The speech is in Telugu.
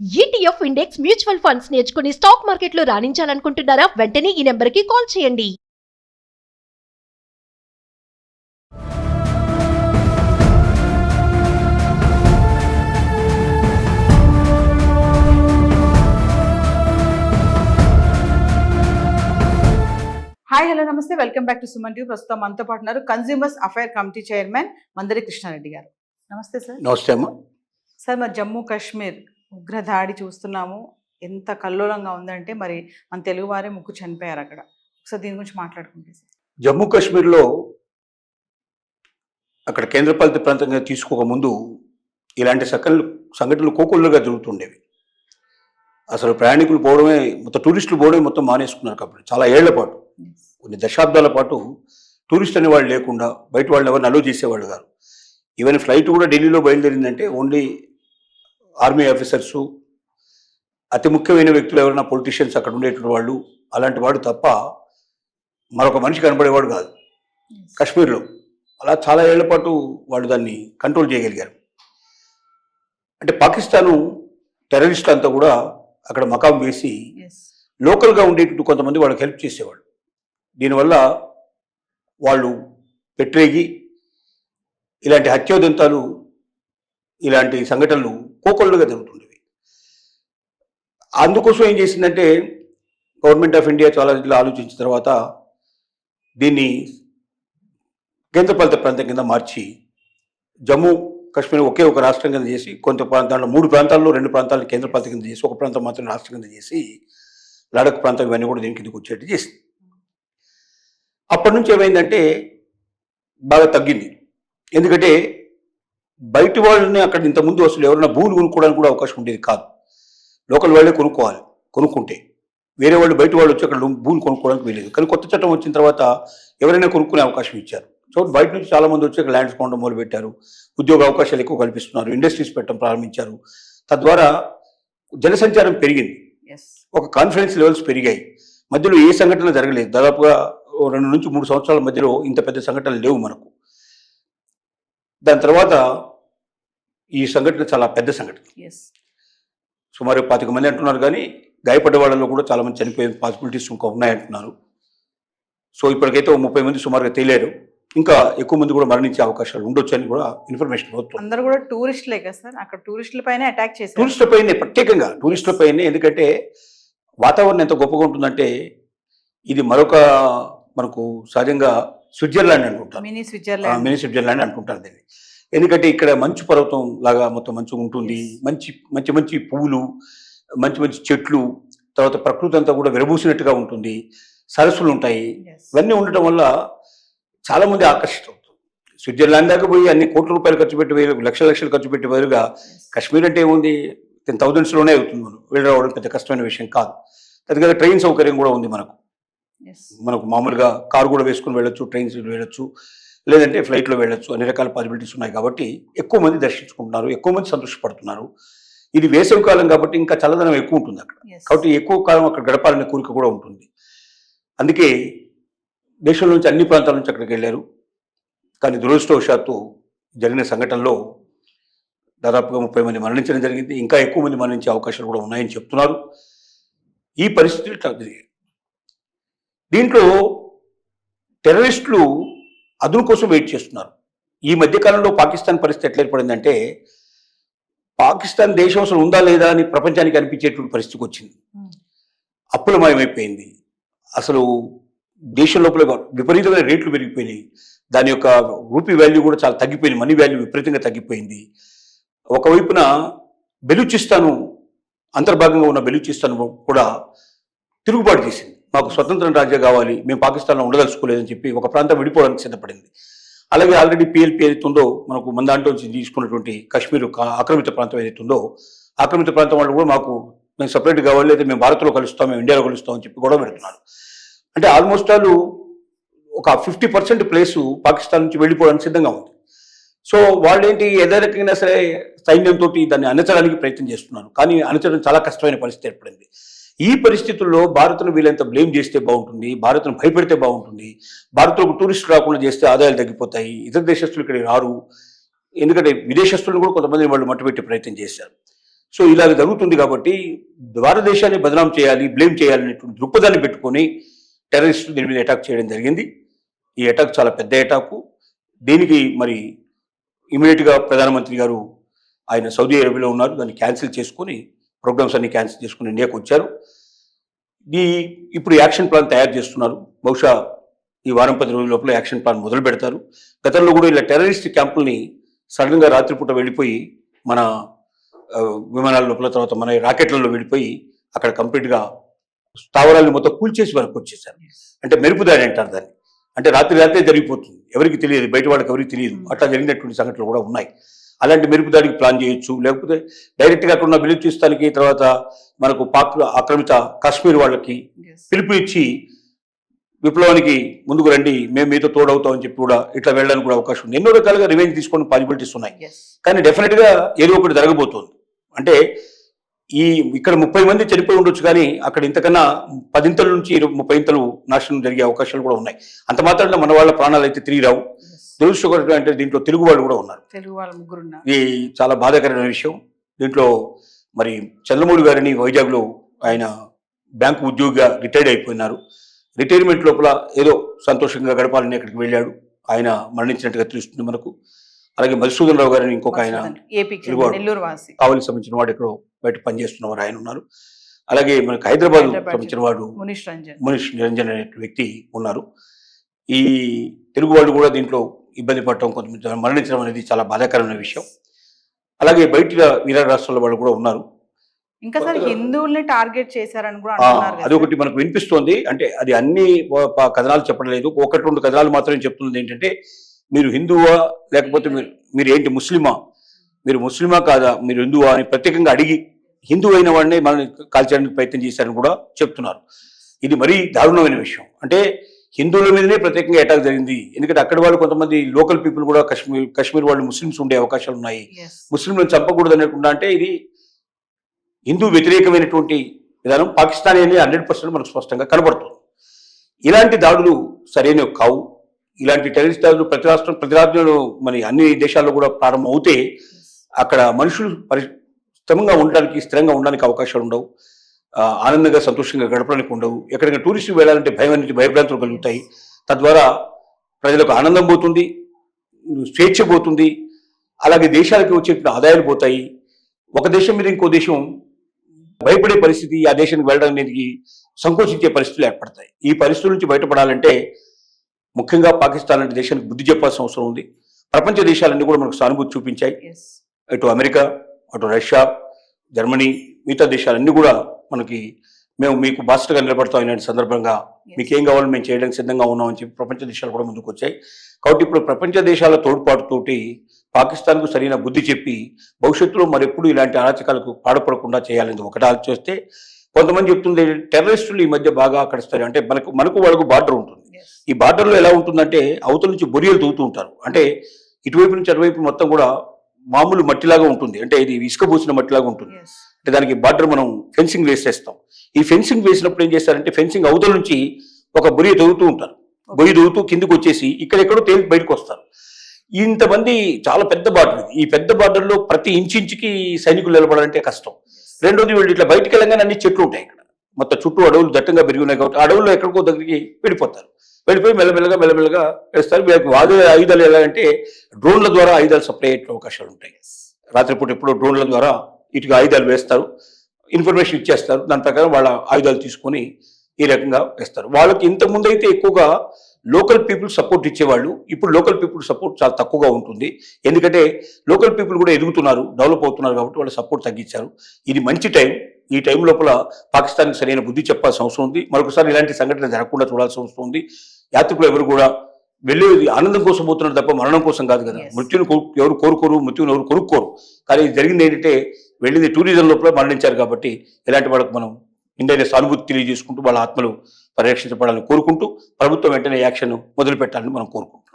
ఈటీఎఫ్ ఇండెక్స్ మ్యూచువల్ ఫండ్స్ నేర్చుకుని స్టాక్ మార్కెట్లో రాణించాలనుకుంటున్నారా? వెంటనే ఈ నెంబర్కి కాల్ చేయండి. హాయ్ హలో నమస్తే. Welcome back to Suman TV ప్రస్తుతం మనతో పాటు ఉన్నారు consumers affair committee chairman Mandari Krishna Reddy గారు. నమస్తే సార్ నమస్తే అమ్మా. సార్ మరి జమ్మూ కాశ్మీర్ ఉగ్ర దాడి చూస్తున్నాము. ఎంత కల్లోలంగా ఉందంటే మరి మన తెలుగు వారే ముగ్గురు చనిపోయారు అక్కడ. ఒకసారి దీని గురించి మాట్లాడుకుంటే జమ్మూ కాశ్మీర్లో అక్కడ కేంద్రపాలిత ప్రాంతంగా తీసుకోక ముందు ఇలాంటి సకలు సంఘటనలు కోకొల్లుగా జరుగుతుండేవి. అసలు ప్రయాణికులు పోవడమే మొత్తం టూరిస్టులు పోవడమే మొత్తం మానేసుకున్నారు కాబట్టి చాలా ఏళ్ళ పాటు. కొన్ని దశాబ్దాల పాటు టూరిస్ట్ అనే వాళ్ళు లేకుండా బయట వాళ్ళు ఎవరిని అలో చేసేవాళ్ళు కాదు. ఈవెన్ ఫ్లైట్ కూడా ఢిల్లీలో బయలుదేరిందంటే ఓన్లీ ఆర్మీ ఆఫీసర్సు అతి ముఖ్యమైన వ్యక్తులు ఎవరైనా పొలిటీషియన్స్ అక్కడ ఉండేటువంటి వాళ్ళు అలాంటి వాడు తప్ప మరొక మనిషి కనబడేవాడు కాదు. కాశ్మీర్లో. అలా చాలా ఏళ్ళ పాటు వాళ్ళు దాన్ని కంట్రోల్ చేయగలిగారు. అంటే పాకిస్తాను టెర్రరిస్టులు అంతా కూడా అక్కడ మకాం వేసి లోకల్గా ఉండేటువంటి కొంతమంది వాళ్ళకి హెల్ప్ చేసేవాళ్ళు. దీనివల్ల వాళ్ళు పెట్టరేగి ఇలాంటి హత్యోదంతాలు ఇలాంటి సంఘటనలు కోకొల్లుగా జరుగుతుండేవి అందుకోసం ఏం చేసిందంటే గవర్నమెంట్ ఆఫ్ ఇండియా చాలా ఆలోచించిన తర్వాత దీన్ని కేంద్రపాలిత ప్రాంతం కింద మార్చి జమ్మూ కాశ్మీర్ ఒకే ఒక రాష్ట్రం కింద చేసి కొంత ప్రాంతాల్లో మూడు ప్రాంతాల్లో రెండు ప్రాంతాలను కేంద్రపాలిత కింద చేసి ఒక ప్రాంతం మాత్రం రాష్ట్రం కింద చేసి లడక్ ప్రాంతం ఇవన్నీ కూడా దీని కిందకు వచ్చేట్టు చేసింది. అప్పటి నుంచి ఏమైందంటే బాగా తగ్గింది. ఎందుకంటే బయట వాళ్ళని అక్కడ ఇంతకుముందు అసలు ఎవరైనా భూములు కొనుక్కోవడానికి కూడా అవకాశం ఉండేది కాదు. లోకల్ వాళ్ళే కొనుక్కోవాలి కొనుక్కుంటే. వేరే వాళ్ళు బయట వాళ్ళు వచ్చి అక్కడ భూములు కొనుక్కోవడానికి వీలేదు కానీ కొత్త చట్టం వచ్చిన తర్వాత ఎవరైనా కొనుక్కునే అవకాశం ఇచ్చారు. సో బయట నుంచి చాలా మంది వచ్చి అక్కడ ల్యాండ్స్ కొనడం మొదలు పెట్టారు ఉద్యోగ అవకాశాలు ఎక్కువ కల్పిస్తున్నారు. ఇండస్ట్రీస్ పెట్టడం ప్రారంభించారు. తద్వారా జనసంచారం పెరిగింది. ఒక కాన్ఫిడెన్స్ లెవెల్స్ పెరిగాయి. మధ్యలో ఏ సంఘటన జరగలేదు. దాదాపుగా రెండు నుంచి మూడు సంవత్సరాల మధ్యలో ఇంత పెద్ద సంఘటనలు లేవు మనకు. దాని తర్వాత ఈ సంఘటన చాలా పెద్ద సంఘటన. సుమారు పాతిక మంది అంటున్నారు కానీ గాయపడ్డ వాళ్ళలో కూడా చాలా మంది చనిపోయే పాసిబిలిటీస్ ఇంకా ఉన్నాయంటున్నారు. సో ఇప్పటికైతే ముప్పై మంది సుమారుగా తేలారు. ఇంకా ఎక్కువ మంది కూడా మరణించే అవకాశాలు ఉండొచ్చు అని కూడా ఇన్ఫర్మేషన్ అందరు కూడా టూరిస్టులే కదా సార్? అక్కడ టూరిస్టుల పైన అటాక్ చేశారు. టూరిస్టుల పైనే ప్రత్యేకంగా టూరిస్టుల పైనే. ఎందుకంటే వాతావరణం ఎంత గొప్పగా ఉంటుందంటే ఇది మరొక మనకు సహజంగా స్విట్జర్లాండ్ అనుకుంటారు మినీ స్విట్జర్లాండ్. మినీ స్విట్జర్లాండ్ అంటుంటారు దీన్ని. ఎందుకంటే ఇక్కడ మంచు పర్వతం లాగా మొత్తం మంచిగా ఉంటుంది. మంచి మంచి మంచి పువ్వులు మంచి మంచి చెట్లు తర్వాత ప్రకృతి అంతా కూడా విరబూసినట్టుగా ఉంటుంది. సరస్సులు ఉంటాయి. ఇవన్నీ ఉండటం వల్ల చాలా మంది ఆకర్షితం స్విట్జర్లాండ్ దాకా పోయి అన్ని కోట్ల రూపాయలు ఖర్చు పెట్టి వేలు లక్షల లక్షలు ఖర్చు పెట్టి బదులుగా కాశ్మీర్ అంటే ఏముంది? టెన్ థౌజండ్స్లోనే అవుతుంది మనం. వెళ్ళి రావడం పెద్ద కష్టమైన విషయం కాదు. తదుగా ట్రైన్ సౌకర్యం కూడా ఉంది మనకు. మనకు మామూలుగా కారు కూడా వేసుకుని వెళ్ళొచ్చు ట్రైన్స్ వెళ్ళొచ్చు. లేదంటే ఫ్లైట్లో వెళ్ళొచ్చు. అన్ని రకాల పాసిబిలిటీస్ ఉన్నాయి కాబట్టి ఎక్కువ మంది దర్శించుకుంటున్నారు ఎక్కువ మంది సంతోషపడుతున్నారు. ఇది వేసవి కాలం కాబట్టి ఇంకా చల్లదనం ఎక్కువ ఉంటుంది అక్కడ. కాబట్టి ఎక్కువ కాలం అక్కడ గడపాలనే కోరిక కూడా ఉంటుంది. అందుకే దేశం నుంచి అన్ని ప్రాంతాల నుంచి అక్కడికి వెళ్ళారు. కానీ దురదృష్టవశాత్తు జరిగిన సంఘటనలో దాదాపుగా ముప్పై మంది మరణించడం జరిగింది. ఇంకా ఎక్కువ మంది మరణించే అవకాశాలు కూడా ఉన్నాయని చెప్తున్నారు. ఈ పరిస్థితులు దీంట్లో టెర్రరిస్టులు అదును కోసం వెయిట్ చేస్తున్నారు. ఈ మధ్య కాలంలో పాకిస్తాన్ పరిస్థితి ఎట్లా ఏర్పడిందంటే పాకిస్తాన్ దేశం అసలు ఉందా లేదా అని ప్రపంచానికి అనిపించేటువంటి పరిస్థితికి వచ్చింది. అప్పులమయమైపోయింది. అసలు దేశం లోపల విపరీతమైన రేట్లు పెరిగిపోయినాయి. దాని యొక్క రూపీ వాల్యూ కూడా చాలా తగ్గిపోయింది. మనీ వాల్యూ విపరీతంగా తగ్గిపోయింది. ఒకవైపున బెలూచిస్తాను అంతర్భాగంగా ఉన్న బెలూచిస్తాన్ కూడా తిరుగుబాటు చేసింది. మాకు స్వతంత్రం రాజ్యం కావాలి మేము పాకిస్తాన్లో ఉండదలుచుకోలేదని చెప్పి ఒక ప్రాంతం విడిపోవడానికి సిద్ధపడింది. అలాగే ఆల్రెడీ పిఎల్పి ఏదైతే ఉందో మనకు మన దాంట్లో నుంచి తీసుకున్నటువంటి కాశ్మీర్ ఆక్రమిత ప్రాంతం ఏదైతే ఉందో ఆక్రమిత ప్రాంతం వాళ్ళు కూడా మాకు మేము సపరేట్ కావాలి లేదా మేము భారత్లో కలుస్తాం మేము ఇండియాలో కలుస్తాం అని చెప్పి గొడవ పెడుతున్నారు. అంటే ఆల్మోస్ట్ వాళ్ళు ఒక ఫిఫ్టీ పర్సెంట్ ప్లేస్ పాకిస్తాన్ నుంచి వెళ్ళిపోవడానికి సిద్ధంగా ఉంది. సో వాళ్ళు ఏంటి ఏదో సరే సైన్యంతో దాన్ని అణచడానికి ప్రయత్నం చేస్తున్నారు. కానీ అణచడం చాలా కష్టమైన పరిస్థితి ఏర్పడింది. ఈ పరిస్థితుల్లో భారత్ను వీళ్ళంత బ్లేమ్ చేస్తే బాగుంటుంది భారత్ను భయపెడితే బాగుంటుంది భారత్లో టూరిస్టులు రాకుండా చేస్తే ఆదాయాలు తగ్గిపోతాయి ఇతర దేశస్తులు ఇక్కడికి రారు. ఎందుకంటే విదేశస్తులను కూడా కొంతమంది వాళ్ళు మట్టుపెట్టే ప్రయత్నం చేశారు. సో ఇలాగ జరుగుతుంది కాబట్టి భారతదేశాన్ని బదనాం చేయాలి బ్లేమ్ చేయాలనేటువంటి దృక్పథాన్ని పెట్టుకొని టెర్రరిస్టులు దీని మీద అటాక్ చేయడం జరిగింది. ఈ అటాక్ చాలా పెద్ద అటాకు. దీనికి మరి ఇమీడియట్గా ప్రధానమంత్రి గారు ఆయన సౌదీ అరేబియాలో ఉన్నారు దాన్ని క్యాన్సిల్ చేసుకొని ప్రోగ్రామ్స్ అన్ని క్యాన్సిల్ చేసుకుని ఇండియాకి వచ్చారు. ఈ ఇప్పుడు యాక్షన్ ప్లాన్ తయారు చేస్తున్నారు. బహుశా ఈ వారం పది రోజుల లోపల యాక్షన్ ప్లాన్ మొదలు పెడతారు. గతంలో కూడా ఇలా టెర్రరిస్ట్ క్యాంపుల్ని సడన్గా రాత్రిపూట వెళ్ళిపోయి మన విమానాల లోపల తర్వాత మన రాకెట్లలో వెళ్ళిపోయి అక్కడ కంప్లీట్గా స్థావరాలను మొత్తం కూల్చేసి వరకు వచ్చేసారు. అంటే మెరుపుదారి అంటారు దాన్ని. అంటే రాత్రి రాత్రే జరిగిపోతుంది. ఎవరికి తెలియదు. బయట వాళ్ళకి ఎవరికి తెలియదు. అట్లా జరిగినటువంటి సంఘటనలు కూడా ఉన్నాయి. అలాంటి మెరుపు దాడికి ప్లాన్ చేయొచ్చు. లేకపోతే డైరెక్ట్గా అక్కడ ఉన్న బెలూచిస్తానికి తర్వాత మనకు పాక్ ఆక్రమిత కాశ్మీర్ వాళ్ళకి. పిలుపు ఇచ్చి విప్లవానికి ముందుకు రండి మేము మీతో తోడవుతామని చెప్పి కూడా ఇట్లా వెళ్ళడానికి కూడా అవకాశం ఉంది. ఎన్నో రకాలుగా రివెంజ్ తీసుకొని పాసిబిలిటీస్ ఉన్నాయి. కానీ డెఫినెట్గా ఏదో ఒకటి జరగబోతోంది. అంటే ఈ ఇక్కడ ముప్పై మంది చనిపోయి ఉండొచ్చు కానీ అక్కడ ఇంతకన్నా పదింతల నుంచి ఇరవై ముప్పై ఇంతలు నాశనం జరిగే అవకాశాలు కూడా ఉన్నాయి. అంత మాత్రాన మన వాళ్ళ ప్రాణాలు అయితే తిరిగి రావు. Yes. దురదృష్టకరం అంటే దీంట్లో తెలుగు వాళ్ళు కూడా ఉన్నారు. తెలుగు వాళ్ళ ముగ్గురు ఇది చాలా బాధాకరమైన విషయం. దీంట్లో మరి చంద్రమౌళి గారిని వైజాగ్లో ఆయన బ్యాంకు ఉద్యోగిగా రిటైర్డ్ అయిపోయినారు. రిటైర్మెంట్ లోపల ఏదో సంతోషంగా గడపాలని అక్కడికి వెళ్ళాడు. ఆయన మరణించినట్టుగా తెలుస్తుంది మనకు. అలాగే మధుసూదన్ రావు గారిని ఇంకొక ఆయన కావలికి సంబంధించిన వాడు ఎక్కడో బయట పనిచేస్తున్నవారు ఆయన ఉన్నారు. అలాగే మనకు హైదరాబాద్ సంబంధించిన వాడు మనీష్ నిరంజన్ అనే వ్యక్తి ఉన్నారు. ఈ తెలుగు వాళ్ళు కూడా దీంట్లో ఇబ్బంది పడటం కొంతమంది మరణించడం అనేది చాలా బాధాకరమైన విషయం. అలాగే బయట వీర రాష్ట్రాల వాళ్ళు కూడా ఉన్నారు. ఇంకా సార్ హిందువుల్ని టార్గెట్ చేశారని కూడా ఆ, అంటున్నారు కదా అది ఒకటి మనకు వినిపిస్తోంది. అంటే అది అన్ని కథనాలు చెప్పడం లేదు ఒకటి రెండు కథనాలు మాత్రమే చెప్తున్నది ఏంటంటే మీరు హిందువా లేకపోతే మీరు మీరు ఏంటి ముస్లిమా? మీరు ముస్లిమా కాదా? మీరు హిందువా అని ప్రత్యేకంగా అడిగి హిందూ అయిన వాడిని మనల్ని కాల్చడానికి ప్రయత్నం చేశారని కూడా చెప్తున్నారు. ఇది మరీ దారుణమైన విషయం. అంటే హిందువుల మీదనే ప్రత్యేకంగా అటాక్ జరిగింది. ఎందుకంటే అక్కడ వాళ్ళు కొంతమంది లోకల్ పీపుల్ కూడా కశ్మీర్ కశ్మీర్ వాళ్ళు ముస్లిమ్స్ ఉండే అవకాశాలు ఉన్నాయి. ముస్లింలను చంపకూడదు అనకుండా అంటే ఇది హిందూ వ్యతిరేకమైనటువంటి విధానం. పాకిస్తానీ అని హండ్రెడ్ పర్సెంట్ మనకు స్పష్టంగా కనబడుతుంది. ఇలాంటి దాడులు సరైనవి కావు. ఇలాంటి టెర్రరిస్ట్ దాడులు ప్రతి రాష్ట్రం ప్రతి రాజ్యంలో మరి అన్ని దేశాల్లో కూడా ప్రారంభం అవుతే అక్కడ మనుషులు పరి స్థిరంగా ఉండడానికి స్థిరంగా ఉండడానికి అవకాశాలు ఉండవు. ఆనందంగా సంతోషంగా గడపడానికి ఉండవు. ఎక్కడికైనా టూరిస్టు వెళ్ళాలంటే భయం అనేది భయభ్రాంతులు కలుగుతాయి. తద్వారా ప్రజలకు ఆనందం పోతుంది స్వేచ్ఛ పోతుంది అలాగే దేశాలకు వచ్చేటువంటి ఆదాయాలు పోతాయి. ఒక దేశం మీద ఇంకో దేశం భయపడే పరిస్థితి ఆ దేశానికి వెళ్ళడానికి సంకోచించే పరిస్థితులు ఏర్పడతాయి. ఈ పరిస్థితుల నుంచి బయటపడాలంటే ముఖ్యంగా పాకిస్తాన్ లాంటి దేశానికి బుద్ధి చెప్పాల్సిన అవసరం ఉంది. ప్రపంచ దేశాలన్నీ కూడా మనకు సానుభూతి చూపించాయి. ఇటు అమెరికా అటు రష్యా జర్మనీ మిగతా దేశాలన్నీ కూడా మనకి మేము మీకు బాస్టర్గా నిలబడతాం ఇలాంటి సందర్భంగా. మీకు ఏం కావాలో మేము చేయడానికి సిద్ధంగా ఉన్నామని చెప్పి ప్రపంచ దేశాలు కూడా ముందుకు వచ్చాయి. కాబట్టి ఇప్పుడు ప్రపంచ దేశాల తోడ్పాటుతోటి పాకిస్తాన్కు సరైన బుద్ధి చెప్పి భవిష్యత్తులో మరెప్పుడు ఇలాంటి అరాచకాలకు పాడుపడకుండా చేయాలని ఒకటి ఆలోచిస్తే కొంతమంది చెప్తుంది టెర్రరిస్టులు ఈ మధ్య బాగా ఆకరిస్తారు అంటే మనకు మనకు వాళ్ళకు బార్డర్ ఉంటుంది. ఈ బార్డర్లో ఎలా ఉంటుందంటే అవతల నుంచి బొరియలు తూగుతూ ఉంటారు. అంటే ఇటువైపు నుంచి అటువైపు మొత్తం కూడా మామూలు మట్టిలాగా ఉంటుంది. అంటే ఇది ఇసుక పూసిన మట్టిలాగా ఉంటుంది. అంటే దానికి బార్డర్ మనం ఫెన్సింగ్ వేసేస్తాం. ఈ ఫెన్సింగ్ వేసినప్పుడు ఏం చేస్తారంటే ఫెన్సింగ్ అవతల నుంచి ఒక బొరియ తవ్వుతూ ఉంటారు. బొయ్యి తవ్వుతూ కిందికి వచ్చేసి ఇక్కడెక్కడో తేలి బయటకు వస్తారు. ఇంతమంది చాలా పెద్ద బార్డర్ ఇది. ఈ పెద్ద బార్డర్లో ప్రతి ఇంచుకి సైనికులు నిలబడాలంటే కష్టం. రెండోది వీళ్ళు ఇట్లా బయటికి వెళ్ళగానే అన్ని చెట్లు ఉంటాయి ఇక్కడ. మొత్తం చుట్టూ అడవులు దట్టంగా పెరిగి ఉన్నాయి కాబట్టి అడవుల్లో ఎక్కడికో దగ్గరికి వెళ్ళిపోతారు. వెళ్ళిపోయి మెల్లమెల్లగా మెల్లమెల్లగా వేస్తారు. వీళ్ళకి వాద ఆయుధాలు ఎలా అంటే డ్రోన్ల ద్వారా ఆయుధాలు సప్లై అయ్యే అవకాశాలు ఉంటాయి. రాత్రిపూట ఎప్పుడో డ్రోన్ల ద్వారా ఇటుగా ఆయుధాలు వేస్తారు. ఇన్ఫర్మేషన్ ఇచ్చేస్తారు. దాని ప్రకారం వాళ్ళ ఆయుధాలు తీసుకొని ఈ రకంగా వేస్తారు. వాళ్ళకి ఇంతకుముందు అయితే ఎక్కువగా లోకల్ పీపుల్ సపోర్ట్ ఇచ్చేవాళ్ళు. ఇప్పుడు లోకల్ పీపుల్ సపోర్ట్ చాలా తక్కువగా ఉంటుంది. ఎందుకంటే లోకల్ పీపుల్ కూడా ఎదుగుతున్నారు డెవలప్ అవుతున్నారు కాబట్టి వాళ్ళ సపోర్ట్ తగ్గించారు. ఇది మంచి టైం. ఈ టైం లోపల పాకిస్తాన్కి సరైన బుద్ధి చెప్పాల్సిన అవసరం ఉంది. మరొకసారి ఇలాంటి సంఘటన జరగకుండా చూడాల్సిన అవసరం ఉంది. యాత్రికులు ఎవరు కూడా వెళ్ళేది ఆనందం కోసం పోతున్నారు తప్ప మరణం కోసం కాదు కదా. మృత్యుని ఎవరు కోరుకోరు మృత్యుని ఎవరు కొనుక్కోరు. కానీ జరిగింది ఏంటంటే వెళ్ళింది టూరిజం లోపల మరణించారు కాబట్టి ఇలాంటి వాళ్ళకు మనం ఇండియా సానుభూతి తెలియజేసుకుంటూ వాళ్ళ ఆత్మలు పరిరక్షించబడాలని కోరుకుంటూ ప్రభుత్వం వెంటనే యాక్షన్ మొదలు పెట్టాలని మనం కోరుకుంటాం